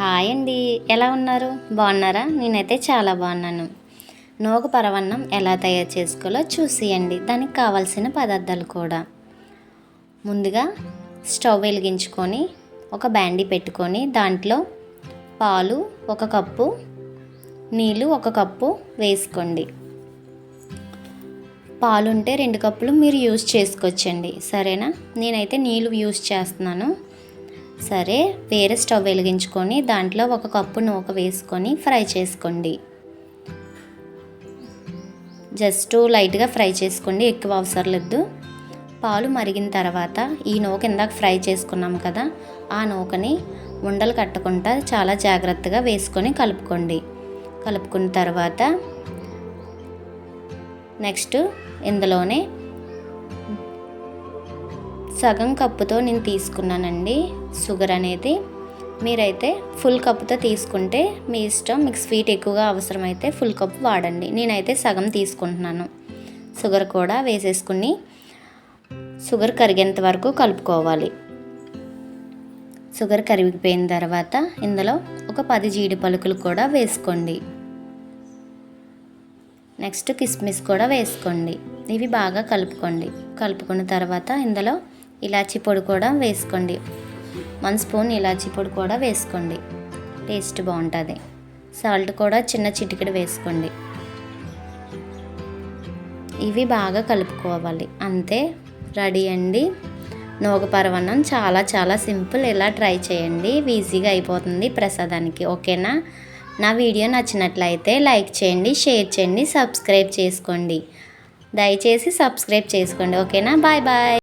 Hi అండి. ఎలా ఉన్నారు? బాగున్నారా? నేనైతే చాలా బాగున్నాను. నోగు పరవన్నం ఎలా తయారు చేసుకోవాలో చూసేయండి. దానికి కావాల్సిన పదార్థాలు కూడా. ముందుగా స్టవ్ వెలిగించుకొని ఒక బ్యాండీ పెట్టుకొని దాంట్లో పాలు ఒక కప్పు నీళ్ళు ఒక కప్పు వేసుకోండి. పాలు ఉంటే రెండు కప్పులు మీరు యూజ్ చేసుకోవచ్చండి. సరేనా? నేనైతే నీళ్ళు యూజ్ చేస్తున్నాను. సరే వేరే స్టవ్ వెలిగించుకొని దాంట్లో ఒక కప్పు నూక వేసుకొని ఫ్రై చేసుకోండి. జస్ట్ లైట్గా ఫ్రై చేసుకోండి ఎక్కువ అవసరం లేదు. పాలు మరిగిన తర్వాత ఈ నూక ఇందాక ఫ్రై చేసుకున్నాం కదా ఆ నూకని ఉండలు కట్టకుండా చాలా జాగ్రత్తగా వేసుకొని కలుపుకోండి. కలుపుకున్న తర్వాత నెక్స్ట్ ఇందులోనే సగం కప్పుతో నేను తీసుకున్నానండి. షుగర్ అనేది. మీరైతే ఫుల్ కప్పుతో తీసుకుంటే మీ ఇష్టం. మీకు స్వీట్ ఎక్కువగా అవసరమైతే ఫుల్ కప్ వాడండి. నేనైతే సగం తీసుకుంటున్నాను. షుగర్ కూడా వేసేసుకుని షుగర్ కరిగేంత వరకు కలుపుకోవాలి. షుగర్ కరిగిపోయిన తర్వాత ఇందులో ఒక పది జీడి పలుకులు కూడా వేసుకోండి. నెక్స్ట్ కిస్మిస్ కూడా వేసుకోండి. ఇవి బాగా కలుపుకోండి. కలుపుకున్న తర్వాత ఇందులో ఇలాచీ పొడి కూడా వేసుకోండి. వన్ స్పూన్ ఇలాచీ పొడి కూడా వేసుకోండి. టేస్ట్ బాగుంటుంది. సాల్ట్ కూడా చిన్న చిటికెడు వేసుకోండి. ఇవి బాగా కలుపుకోవాలి. అంతే. రెడీ అండి. నోగ పరవన్నం చాలా చాలా సింపుల్. ఇలా ట్రై చేయండి. ఈజీగా అయిపోతుంది ప్రసాదానికి. ఓకేనా? నా వీడియో నచ్చినట్లయితే లైక్ చేయండి షేర్ చేయండి సబ్స్క్రైబ్ చేసుకోండి. దయచేసి సబ్స్క్రైబ్ చేసుకోండి. ఓకేనా? Bye bye.